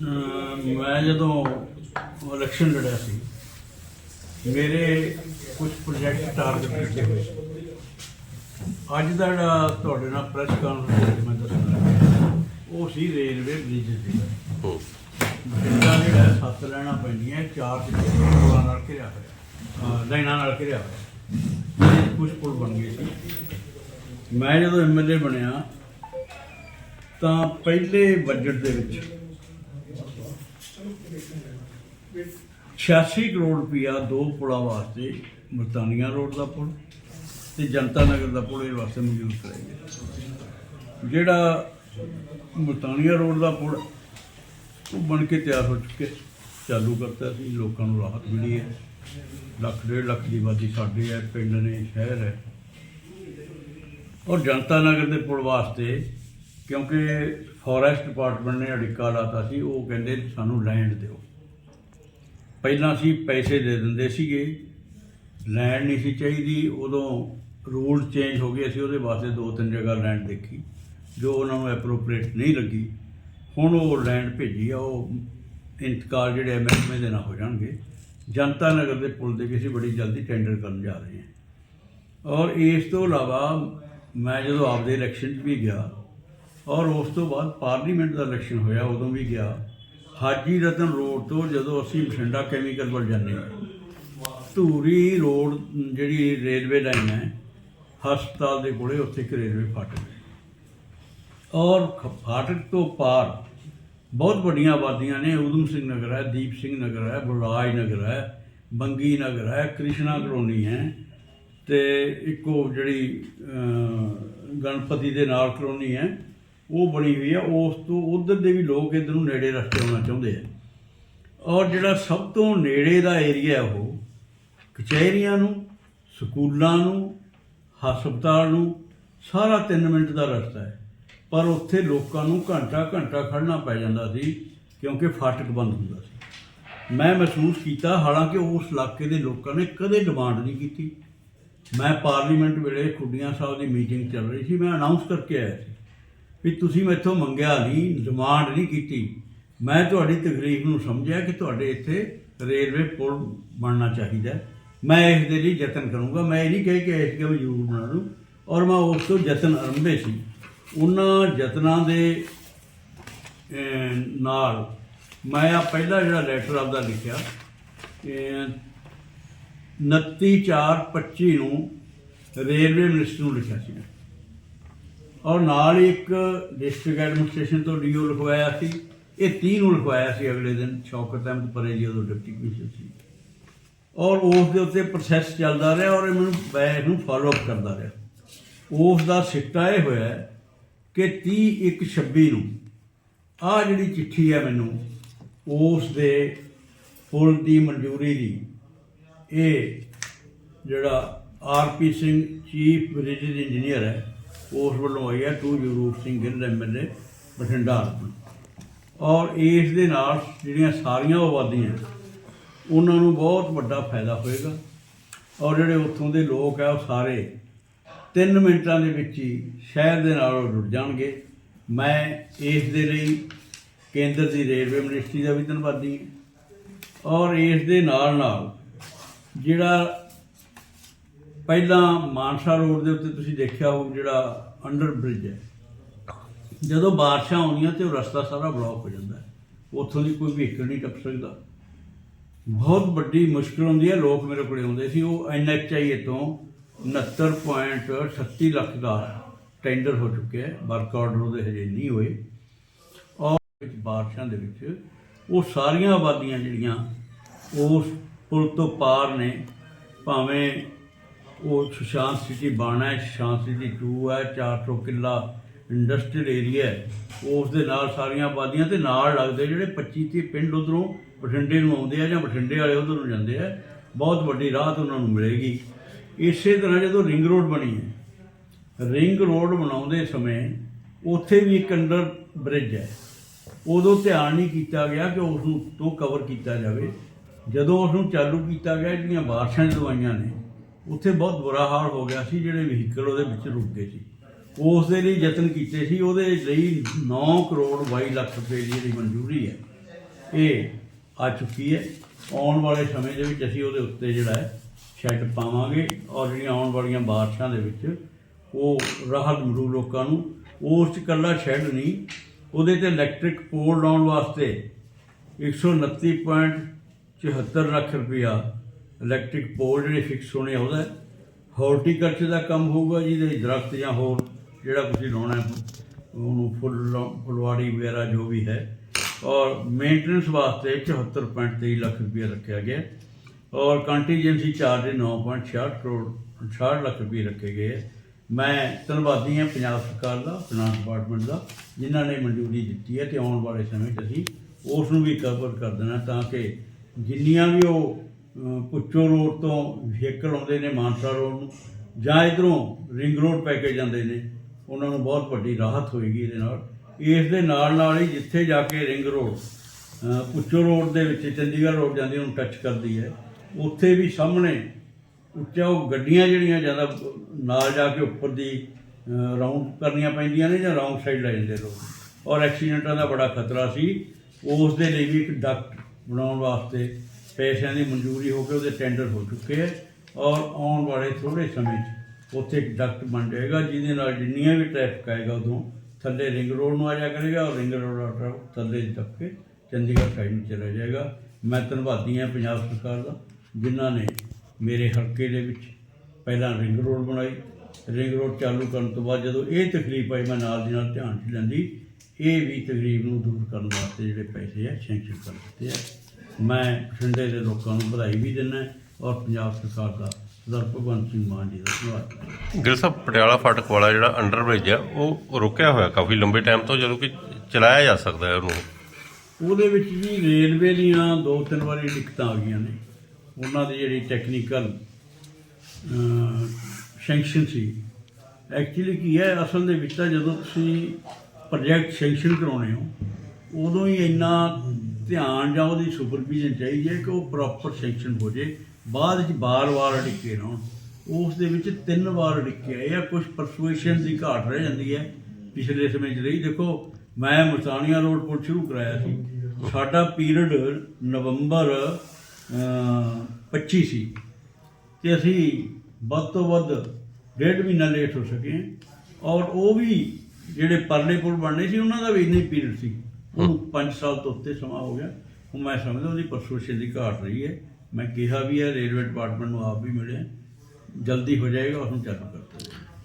ਮੈਂ ਜਦੋਂ ਇਲੈਕਸ਼ਨ ਲੜਿਆ ਸੀ ਮੇਰੇ ਕੁਝ ਪ੍ਰੋਜੈਕਟ ਟਾਰਗੇਟ ਕੀਤੇ ਹੋਏ ਸੀ। ਅੱਜ ਦਾ ਜਿਹੜਾ ਤੁਹਾਡੇ ਨਾਲ ਪ੍ਰੈਸ ਕਾਨਫਰੰਸ ਮੈਂ ਦੱਸਣਾ ਉਹ ਸੀ ਰੇਲਵੇ ਬ੍ਰਿਜ ਦੀ। ਬਠਿੰਡਾ ਜਿਹੜਾ ਸੱਤ ਲੈਣਾ ਪੈਂਦੀਆਂ ਚਾਰ ਪੁਲਾਂ ਨਾਲ ਘਿਰਿਆ ਹੋਇਆ। ਲਾਈਨਾਂ ਨਾਲ ਘਿਰਿਆ ਹੋਇਆ। ਕੁਝ ਪੁਲ ਬਣ ਗਏ ਸੀ। ਮੈਂ ਜਦੋਂ ਐਮਐਲਏ ਬਣਿਆ ਤਾਂ ਪਹਿਲੇ ਬਜਟ ਦੇ ਵਿੱਚ 86 ਕਰੋੜ ਰੁਪਇਆ ਦੋ ਪੁਲਾਂ ਵਾਸਤੇ ਮਰਤਾਨੀਆ ਰੋਡ ਦਾ ਪੁਲ ਤੇ ਜਨਤਾ ਨਗਰ ਦਾ ਪੁਲ ਇਹ ਵਾਸਤੇ ਮਨਜ਼ੂਰ ਕਰਾਇਆ ਗਿਆ। ਜਿਹੜਾ ਮਰਤਾਨੀਆ ਰੋਡ ਦਾ ਪੁਲ ਉਹ ਬਣ ਕੇ ਤਿਆਰ ਹੋ ਚੁੱਕੇ ਚਾਲੂ ਕਰਤਾ ਸੀ, ਲੋਕਾਂ ਨੂੰ ਰਾਹਤ ਮਿਲੀ ਹੈ। ਲੱਖ, ਡੇਢ ਲੱਖ ਦੀ ਆਬਾਦੀ ਸਾਡੇ ਹੈ, ਪਿੰਡ ਨੇ, ਸ਼ਹਿਰ ਹੈ। ਔਰ ਜਨਤਾ ਨਗਰ ਦੇ ਪੁਲ ਵਾਸਤੇ ਕਿਉਂਕਿ ਫੋਰੈਸਟ ਡਿਪਾਰਟਮੈਂਟ ਨੇ ਅੜਿੱਕਾ ਲਾਤਾ ਸੀ, ਉਹ ਕਹਿੰਦੇ ਸਾਨੂੰ ਲੈਂਡ ਦਿਓ। ਪਹਿਲਾਂ ਅਸੀਂ ਪੈਸੇ ਦੇ ਦਿੰਦੇ ਸੀਗੇ ਲੈਂਡ ਨਹੀਂ ਸੀ ਚਾਹੀਦੀ, ਉਦੋਂ ਰੂਲ ਚੇਂਜ ਹੋ ਗਏ, ਅਸੀਂ ਉਹਦੇ ਵਾਸਤੇ ਦੋ ਤਿੰਨ ਜਗ੍ਹਾ ਲੈਂਡ ਦੇਖੀ, ਜੋ ਉਹਨਾਂ ਨੂੰ ਐਪਰੋਪ੍ਰੀਏਟ ਨਹੀਂ ਲੱਗੀ। ਹੁਣ ਉਹ ਲੈਂਡ ਭੇਜੀ ਆ, ਉਹ ਇੰਤਕਾਲ ਜਿਹੜੇ ਮਹਿਕਮੇ ਦੇ ਨਾਲ ਹੋ ਜਾਣਗੇ। ਜਨਤਾ ਨਗਰ ਦੇ ਪੁਲ ਦੇ ਵੀ ਅਸੀਂ ਬੜੀ ਜਲਦੀ ਟੈਂਡਰ ਕਰਨ ਜਾ ਰਹੇ ਹਾਂ। ਔਰ ਇਸ ਤੋਂ ਇਲਾਵਾ ਮੈਂ ਜਦੋਂ ਆਪਦੇ ਇਲੈਕਸ਼ਨ 'ਚ ਵੀ ਗਿਆ ਔਰ ਉਸ ਤੋਂ ਬਾਅਦ ਪਾਰਲੀਮੈਂਟ ਦਾ ਇਲੈਕਸ਼ਨ ਹੋਇਆ, ਉਦੋਂ ਵੀ ਗਿਆ। ਹਾਜੀ ਰਤਨ ਰੋਡ ਤੋਂ ਜਦੋਂ ਅਸੀਂ ਬਠਿੰਡਾ ਕੈਮੀਕਲ ਵੱਲ ਜਾਂਦੇ ਹਾਂ, ਧੂਰੀ ਰੋਡ ਜਿਹੜੀ ਰੇਲਵੇ ਲਾਈਨ ਹੈ, ਹਸਪਤਾਲ ਦੇ ਕੋਲੇ ਉੱਥੇ ਇੱਕ ਰੇਲਵੇ ਫਾਟਕ ਔਰ ਫਾਟਕ ਤੋਂ ਪਾਰ ਬਹੁਤ ਵੱਡੀਆਂ ਆਬਾਦੀਆਂ ਨੇ ਉਦਮ ਸਿੰਘ ਨਗਰ ਹੈ, ਦੀਪ ਸਿੰਘ ਨਗਰ ਹੈ, ਬਲਰਾਜ ਨਗਰ ਹੈ, ਬੰਗੀ ਨਗਰ ਹੈ, ਕ੍ਰਿਸ਼ਨਾ ਕਲੋਨੀ ਹੈ ਤੇ ਇੱਕੋ ਜਿਹੜੀ ਗਣਪਤੀ ਦੇ ਨਾਲ ਕਲੋਨੀ ਹੈ। ਉਹ ਬਣੀ ਹੋਈ ਹੈ ਉਸ ਤੋਂ ਉਧਰ ਦੇ ਵੀ ਲੋਕ ਇਧਰ ਨੂੰ ਨੇੜੇ ਰਸਤੇ ਆਉਣਾ ਚਾਹੁੰਦੇ ਆ। ਔਰ ਜਿਹੜਾ ਸਭ ਤੋਂ ਨੇੜੇ ਦਾ ਏਰੀਆ ਉਹ ਕਚਹਿਰੀਆਂ ਨੂੰ, ਸਕੂਲਾਂ ਨੂੰ, ਹਸਪਤਾਲ ਨੂੰ, ਸਾਰਾ 3 ਮਿੰਟ ਦਾ ਰਸਤਾ ਹੈ। ਪਰ ਉੱਥੇ ਲੋਕਾਂ ਨੂੰ ਘੰਟਾ ਘੰਟਾ ਖੜਨਾ ਪੈ ਜਾਂਦਾ ਸੀ, ਕਿਉਂਕਿ ਫਾਟਕ ਬੰਦ ਹੁੰਦਾ ਸੀ। ਮੈਂ ਮਹਿਸੂਸ ਕੀਤਾ, ਹਾਲਾਂਕਿ ਉਸ ਇਲਾਕੇ ਦੇ ਲੋਕਾਂ ਨੇ ਕਦੇ ਡਿਮਾਂਡ ਨਹੀਂ ਕੀਤੀ। ਮੈਂ ਪਾਰਲੀਮੈਂਟ ਵੇਲੇ ਖੁੱਡੀਆਂ ਸਾਹਿਬ ਦੀ ਮੀਟਿੰਗ ਚੱਲ ਰਹੀ ਸੀ, ਮੈਂ ਅਨਾਉਂਸ ਕਰਕੇ ਆਇਆ ਸੀ। ਵੀ ਤੁਸੀਂ ਮੈਥੋਂ ਮੰਗਿਆ ਨਹੀਂ ਡਿਮਾਂਡ ਨਹੀਂ ਕੀਤੀ। ਮੈਂ ਤੁਹਾਡੀ ਤਕਲੀਫ ਨੂੰ ਸਮਝਿਆ ਕਿ ਤੁਹਾਡੇ ਇੱਥੇ ਰੇਲਵੇ ਪੁਲ ਬਣਨਾ ਚਾਹੀਦਾ। ਮੈਂ ਇਸ ਦੇ ਲਈ ਯਤਨ ਕਰੂੰਗਾ। ਮੈਂ ਇਹ ਨਹੀਂ ਕਹਿ ਕਿ ਇਸ ਕਿ ਜ਼ਰੂਰ ਬਣਾ ਲੂੰ ਔਰ ਮੈਂ ਉਸ ਤੋਂ ਯਤਨ ਆਰੰਭੇ ਸੀ। ਉਹਨਾਂ ਯਤਨਾਂ ਦੇ ਨਾਲ ਮੈਂ ਆ ਪਹਿਲਾ ਜਿਹੜਾ ਲੈਟਰ ਆਪਦਾ ਲਿਖਿਆ ਅਹ, 29/4/25 ਨੂੰ ਰੇਲਵੇ ਮਿਨਿਸਟਰ ਨੂੰ ਲਿਖਿਆ ਸੀ। ਔਰ ਨਾਲ ਹੀ ਇੱਕ ਡਿਸਟ੍ਰਿਕਟ ਐਡਮਿਨਿਸਟ੍ਰੇਸ਼ਨ ਤੋਂ ਡੀਓ ਲਿਖਵਾਇਆ ਸੀ। ਇਹ 30 ਨੂੰ ਲਿਖਵਾਇਆ ਸੀ ਅਗਲੇ ਦਿਨ, ਸ਼ੌਕਤ ਅਹਿਮਦ ਪਰੇ ਜੀ ਉਦੋਂ ਡਿਪਟੀ ਕਮਿਸ਼ਨਰ ਸੀ। ਔਰ ਉਸ ਦੇ ਉੱਤੇ ਪ੍ਰੋਸੈਸ ਚੱਲਦਾ ਰਿਹਾ ਔਰ ਇਹ ਮੈਨੂੰ ਮੈਂ ਇਹਨੂੰ ਫਾਲੋ ਅਪ ਕਰਦਾ ਰਿਹਾ। ਉਸ ਦਾ ਸਿੱਟਾ ਇਹ ਹੋਇਆ ਕਿ 30 ਇੱਕ 26 ਨੂੰ ਆ ਜਿਹੜੀ ਚਿੱਠੀ ਹੈ ਮੈਨੂੰ, ਉਸ ਦੇ ਪੁਲ ਦੀ ਮਨਜ਼ੂਰੀ ਦੀ, ਇਹ ਜਿਹੜਾ RP Singh chief village engineer ਹੈ ਉਸ ਵੱਲੋਂ ਆਈ ਹੈ ਟੂ ਜਗਰੂਪ ਸਿੰਘ ਗਿੱਲ ਐਮਐਲਏ ਬਠਿੰਡਾ ਔਰ ਇਸ ਦੇ ਨਾਲ ਜਿਹੜੀਆਂ ਸਾਰੀਆਂ ਆਬਾਦੀਆਂ ਉਹਨਾਂ ਨੂੰ ਬਹੁਤ ਵੱਡਾ ਫਾਇਦਾ ਹੋਏਗਾ। ਔਰ ਜਿਹੜੇ ਉੱਥੋਂ ਦੇ ਲੋਕ ਆ, ਉਹ ਸਾਰੇ 3 ਮਿੰਟਾਂ ਦੇ ਵਿੱਚ ਹੀ ਸ਼ਹਿਰ ਦੇ ਨਾਲ ਜੁੜ ਜਾਣਗੇ। ਮੈਂ ਇਸ ਦੇ ਲਈ ਕੇਂਦਰ ਦੀ ਰੇਲਵੇ ਮਿਨਿਸਟਰੀ ਦਾ ਵੀ ਧੰਨਵਾਦੀ ਹਾਂ। ਔਰ ਇਸ ਦੇ ਨਾਲ ਨਾਲ ਜਿਹੜਾ ਪਹਿਲਾਂ ਮਾਨਸਾ ਰੋਡ ਦੇ ਉੱਤੇ ਤੁਸੀਂ ਦੇਖਿਆ ਹੋਊ ਜਿਹੜਾ ਅੰਡਰ ਬ੍ਰਿਜ ਹੈ। ਜਦੋਂ ਬਾਰਿਸ਼ਾਂ ਆਉਂਦੀਆਂ ਤੇ ਉਹ ਰਸਤਾ ਸਾਰਾ ਬਲੌਕ ਹੋ ਜਾਂਦਾ ਹੈ। ਉੱਥੋਂ ਦੀ ਕੋਈ ਵਹੀਕਲ ਨਹੀਂ ਟੱਪ ਸਕਦਾ। ਬਹੁਤ ਵੱਡੀ ਮੁਸ਼ਕਲ ਹੁੰਦੀ ਹੈ, ਲੋਕ ਮੇਰੇ ਕੋਲ ਆਉਂਦੇ ਸੀ, ਉਹ ਐਨਐਚਆਈ ਤੋਂ 69.38 ਲੱਖ ਦਾ ਟੈਂਡਰ ਹੋ ਚੁੱਕਿਆ ਹੈ ਵਰਕ ਆਰਡਰ ਉਹਦੇ ਹਜੇ ਨਹੀਂ ਹੋਏ। ਔਰ ਵਿੱਚ ਬਾਰਿਸ਼ਾਂ ਦੇ ਵਿੱਚ ਉਹ ਸਾਰੀਆਂ ਆਬਾਦੀਆਂ ਜਿਹੜੀਆਂ, ਉਸ ਪੁਲ ਤੋਂ ਪਾਰ ਨੇ, ਭਾਵੇਂ ਉਹ ਸੁਸ਼ਾਂਤ ਸਿਟੀ ਬਾਣਾ ਹੈ, ਸੁਸ਼ਾਂਤ ਸਿਟੀ 2 ਹੈ 400 ਕਿੱਲਾ ਇੰਡਸਟਰੀਅਲ ਏਰੀਆ ਹੈ। ਉਸ ਦੇ ਨਾਲ ਸਾਰੀਆਂ ਆਬਾਦੀਆਂ ਤੇ ਨਾਲ ਲੱਗਦੇ ਜਿਹੜੇ 25 30 ਪਿੰਡ ਉਧਰੋਂ ਬਠਿੰਡੇ ਨੂੰ ਆਉਂਦੇ ਆ ਜਾਂ ਬਠਿੰਡੇ ਵਾਲੇ ਉਧਰ ਨੂੰ ਜਾਂਦੇ ਆ, ਬਹੁਤ ਵੱਡੀ ਰਾਹਤ ਉਹਨਾਂ ਨੂੰ ਮਿਲੇਗੀ। ਇਸੇ ਤਰ੍ਹਾਂ ਜਦੋਂ ਰਿੰਗ ਰੋਡ ਬਣੀ ਹੈ, ਰਿੰਗ ਰੋਡ ਬਣਾਉਂਦੇ ਸਮੇਂ ਉੱਥੇ ਵੀ ਇੱਕ ਅੰਡਰ ਬ੍ਰਿਜ ਹੈ। ਉਦੋਂ ਧਿਆਨ ਨਹੀਂ ਕੀਤਾ ਗਿਆ ਕਿ ਉਸ ਨੂੰ ਤੋਂ ਕਵਰ ਕੀਤਾ ਜਾਵੇ। ਜਦੋਂ ਉਸ ਨੂੰ ਚਾਲੂ ਕੀਤਾ ਗਿਆ, ਜਿਹੜੀਆਂ ਬਾਰਿਸ਼ਾਂ ਜਦੋਂ ਆਈਆਂ ਨੇ ਉੱਥੇ ਬਹੁਤ ਬੁਰਾ ਹਾਲ ਹੋ ਗਿਆ ਸੀ, ਜਿਹੜੇ ਵਹੀਕਲ ਉਹਦੇ ਵਿੱਚ ਰੁਕ ਗਏ ਸੀ। ਉਸ ਦੇ ਲਈ ਯਤਨ ਕੀਤੇ ਸੀ, ਉਹਦੇ ਲਈ 9 ਕਰੋੜ 22 ਲੱਖ ਰੁਪਏ ਦੀ ਜਿਹੜੀ ਮਨਜ਼ੂਰੀ ਹੈ। ਇਹ ਆ ਚੁੱਕੀ ਹੈ। ਆਉਣ ਵਾਲੇ ਸਮੇਂ ਦੇ ਵਿੱਚ ਅਸੀਂ ਉਹਦੇ ਉੱਤੇ ਜਿਹੜਾ ਹੈ, ਸ਼ੈੱਡ ਪਾਵਾਂਗੇ ਔਰ ਜਿਹੜੀਆਂ ਆਉਣ ਵਾਲੀਆਂ ਬਾਰਿਸ਼ਾਂ ਦੇ ਵਿੱਚ ਉਹ ਰਾਹਤ ਮਿਲੂ ਲੋਕਾਂ ਨੂੰ। ਉਸ 'ਚ ਇਕੱਲਾ ਸ਼ੈੱਡ ਨਹੀਂ, ਉਹਦੇ ਤੇ ਇਲੈਕਟ੍ਰਿਕ ਪੋਲ ਲਾਉਣ ਵਾਸਤੇ 129.74 ਲੱਖ ਰੁਪਇਆ ਇਲੈਕਟ੍ਰਿਕ ਪੋਲ ਜਿਹੜੇ ਫਿਕਸ ਹੋਣੇ ਉਹਦਾ ਹਾਰਟੀਕਲਚਰ ਦਾ ਕੰਮ ਹੋਊਗਾ ਜਿਹਦੇ ਦਰਖਤ ਜਾਂ ਹੋਰ ਜਿਹੜਾ ਤੁਸੀਂ ਲਾਉਣਾ ਹੈ, ਉਹਨੂੰ ਫੁੱਲ ਲਾ- ਫੁਲਵਾੜੀ ਵਗੈਰਾ ਜੋ ਵੀ ਹੈ ਔਰ ਮੇਨਟੇਨੈਂਸ ਵਾਸਤੇ 74.23 ਲੱਖ ਰੁਪਇਆ ਰੱਖਿਆ ਗਿਆ ਔਰ ਕੰਟੀਜੈਂਸੀ ਚਾਰਜ 9.66 ਕਰੋੜ 66 ਲੱਖ ਰੁਪਏ ਰੱਖੇ ਗਏ ਹੈ। ਮੈਂ ਧੰਨਵਾਦੀ ਹਾਂ ਪੰਜਾਬ ਸਰਕਾਰ ਦਾ ਫਾਈਨਾਂਸ ਡਿਪਾਰਟਮੈਂਟ ਦਾ, ਜਿਨ੍ਹਾਂ ਨੇ ਮਨਜ਼ੂਰੀ ਦਿੱਤੀ ਹੈ ਤੇ ਆਉਣ ਵਾਲੇ ਸਮੇਂ 'ਚ ਅਸੀਂ ਉਸ ਨੂੰ ਵੀ ਕਵਰ ਕਰ ਦੇਣਾ ਤਾਂ ਕਿ ਜਿੰਨੀਆਂ ਵੀ ਉਹ ਪੁੱਚੋ ਰੋਡ ਤੋਂ ਵਹੀਕਲ ਆਉਂਦੇ ਨੇ ਮਾਨਸਾ ਰੋਡ ਨੂੰ ਜਾਂ ਇਧਰੋਂ ਰਿੰਗ ਰੋਡ ਪੈ ਕੇ ਜਾਂਦੇ ਨੇ ਉਹਨਾਂ ਨੂੰ ਬਹੁਤ ਵੱਡੀ ਰਾਹਤ ਹੋਏਗੀ ਇਹਦੇ ਨਾਲ। ਇਸ ਦੇ ਨਾਲ ਨਾਲ ਹੀ ਜਿੱਥੇ ਜਾ ਕੇ ਰਿੰਗ ਰੋਡ ਅਹ, ਪੁੱਚੋ ਰੋਡ ਦੇ ਵਿੱਚ ਚੰਡੀਗੜ੍ਹ ਰੋਡ ਜਾਂਦੀ ਉਹਨੂੰ ਟੱਚ ਕਰਦੀ ਹੈ। ਉੱਥੇ ਵੀ ਸਾਹਮਣੇ ਉੱਚਾ ਉਹ ਗੱਡੀਆਂ ਜਿਹੜੀਆਂ ਜ਼ਿਆਦਾ ਨਾਲ ਜਾ ਕੇ ਉੱਪਰ ਦੀ ਰਾਉਂਡ ਕਰਨੀਆਂ ਪੈਂਦੀਆਂ ਨੇ ਜਾਂ ਰੌਂਗ ਸਾਈਡ ਲੈ ਜਾਂਦੇ ਲੋਕ ਔਰ ਐਕਸੀਡੈਂਟਾਂ ਦਾ ਬੜਾ ਖਤਰਾ ਸੀ। ਉਸ ਦੇ ਲਈ ਵੀ ਇੱਕ ਡਕਟ ਬਣਾਉਣ ਵਾਸਤੇ ਪੈਸਿਆਂ ਦੀ ਮਨਜ਼ੂਰੀ ਹੋ ਕੇ ਉਹਦੇ ਟੈਂਡਰ ਹੋ ਚੁੱਕੇ ਹੈ ਔਰ ਆਉਣ ਵਾਲੇ ਥੋੜੇ ਸਮੇਂ 'ਚ ਉੱਥੇ ਇੱਕ ਡਕਟ ਬਣ ਜਾਏਗਾ, ਜਿਹਦੇ ਨਾਲ ਜਿੰਨੀਆਂ ਵੀ ਟ੍ਰੈਫਿਕ ਆਏਗਾ ਉਦੋਂ ਥੱਲੇ ਰਿੰਗ ਰੋਡ ਨੂੰ ਆ ਜਾ ਕਰੇਗਾ ਔਰ ਰਿੰਗ ਰੋਡ ਆਟੋ ਥੱਲੇ ਤੱਕ ਕੇ ਚੰਡੀਗੜ੍ਹ ਸਾਈਡ ਨੂੰ ਚਲਾ ਜਾਏਗਾ। ਮੈਂ ਧੰਨਵਾਦੀ ਹਾਂ ਪੰਜਾਬ ਸਰਕਾਰ ਦਾ, ਜਿਨ੍ਹਾਂ ਨੇ ਮੇਰੇ ਹਲਕੇ ਦੇ ਵਿੱਚ ਪਹਿਲਾਂ ਰਿੰਗ ਰੋਡ ਬਣਾਈ। ਰਿੰਗ ਰੋਡ ਚਾਲੂ ਕਰਨ ਤੋਂ ਬਾਅਦ ਜਦੋਂ ਇਹ ਤਕਲੀਫ ਆਈ, ਮੈਂ ਨਾਲ ਦੀ ਨਾਲ ਧਿਆਨ 'ਚ ਲੈਂਦੀ, ਇਹ ਵੀ ਤਕਲੀਫ ਨੂੰ ਦੂਰ ਕਰਨ ਵਾਸਤੇ ਜਿਹੜੇ ਪੈਸੇ ਆ ਸੈਂਕਸ਼ਨ ਕਰ ਦਿੱਤੇ ਆ। ਮੈਂ ਬਠਿੰਡੇ ਦੇ ਲੋਕਾਂ ਨੂੰ ਵਧਾਈ ਵੀ ਦਿੰਦਾ ਔਰ ਪੰਜਾਬ ਸਰਕਾਰ ਦਾ ਸਰਦਾਰ ਭਗਵੰਤ ਸਿੰਘ ਮਾਨ ਜੀ ਦਾ ਧੰਨਵਾਦ ਕਰਦਾ ਗਿਲ ਸਾਹਿਬ ਪਟਿਆਲਾ ਫਾਟਕ ਵਾਲਾ ਜਿਹੜਾ ਅੰਡਰ ਬ੍ਰਿਜ ਹੈ ਉਹ ਰੁਕਿਆ ਹੋਇਆ ਕਾਫੀ ਲੰਬੇ ਟਾਈਮ ਤੋਂ ਜਦੋਂ ਕਿ ਚਲਾਇਆ ਜਾ ਸਕਦਾ ਹੈ ਉਹਨੂੰ। ਉਹਦੇ ਵਿੱਚ ਜੀ ਰੇਲਵੇ ਦੀਆਂ ਦੋ ਤਿੰਨ ਵਾਰੀ ਦਿੱਕਤਾਂ ਆ ਗਈਆਂ ਨੇ। ਉਹਨਾਂ ਦੀ ਜਿਹੜੀ ਟੈਕਨੀਕਲ ਸੈਂਕਸ਼ਨ ਸੀ। ਐਕਚੁਅਲੀ ਕੀ ਹੈ ਅਸਲ ਦੇ ਵਿੱਚ ਤਾਂ ਜਦੋਂ ਤੁਸੀਂ ਪ੍ਰੋਜੈਕਟ ਸੈਂਕਸ਼ਨ ਕਰਾਉਣੇ ਹੋ ਉਦੋਂ ਹੀ ਇੰਨਾ ਧਿਆਨ ਜਾਂ ਉਹਦੀ ਸੁਪਰਵੀਜ਼ਨ ਚਾਹੀਦੀ ਹੈ ਕਿ ਉਹ ਪ੍ਰੋਪਰ ਸੈਂਕਸ਼ਨ ਹੋ ਜੇ ਬਾਅਦ ਵਿੱਚ ਬਾਰ-ਬਾਰ ਅੜਿੱਕੇ ਨਾ ਉਸ ਦੇ ਵਿੱਚ ਤਿੰਨ ਵਾਰ ਅੜਿੱਕੇ ਆਏ ਆ। ਕੁਝ ਪਰਸੂਏਸ਼ਨ ਦੀ ਘਾਟ ਰਹਿ ਜਾਂਦੀ ਹੈ। ਪਿਛਲੇ ਸਮੇਂ 'ਚ ਰਹੀ। ਦੇਖੋ ਮੈਂ ਮੁਲਤਾਨੀਆ ਰੋਡ ਪੁਲ ਸ਼ੁਰੂ ਕਰਾਇਆ ਸੀ। ਸਾਡਾ ਪੀਰੀਅਡ ਨਵੰਬਰ ਅਹ, 25 ਸੀ। ਤੇ ਅਸੀਂ ਵੱਧ ਤੋਂ ਵੱਧ ਡੇਢ ਮਹੀਨਾ ਲੇਟ ਹੋ ਸਕੇ। ਔਰ ਉਹ ਵੀ ਜਿਹੜੇ ਪਰਲੇ ਪੁਲ ਬਣਨੇ ਸੀ ਉਹਨਾਂ ਦਾ ਵੀ ਇੰਨਾ ਹੀ ਪੀਰੀਅਡ ਸੀ। ਉਹਨੂੰ 5 ਸਾਲ ਤੋਂ ਉੱਤੇ ਸਮਾਂ ਹੋ ਗਿਆ। ਹੁਣ ਮੈਂ ਸਮਝਦਾ ਉਹਦੀ ਪਰਸੂਸ਼ਨ ਦੀ ਘਾਟ ਰਹੀ ਹੈ। ਮੈਂ ਕਿਹਾ ਵੀ ਹੈ ਰੇਲਵੇ ਡਿਪਾਰਟਮੈਂਟ ਨੂੰ ਆਪ ਵੀ ਮਿਲਿਆ। ਜਲਦੀ ਹੋ ਜਾਏਗਾ, ਉਸ ਨੂੰ ਚਾਲੂ ਕਰ ਦਿੱਤਾ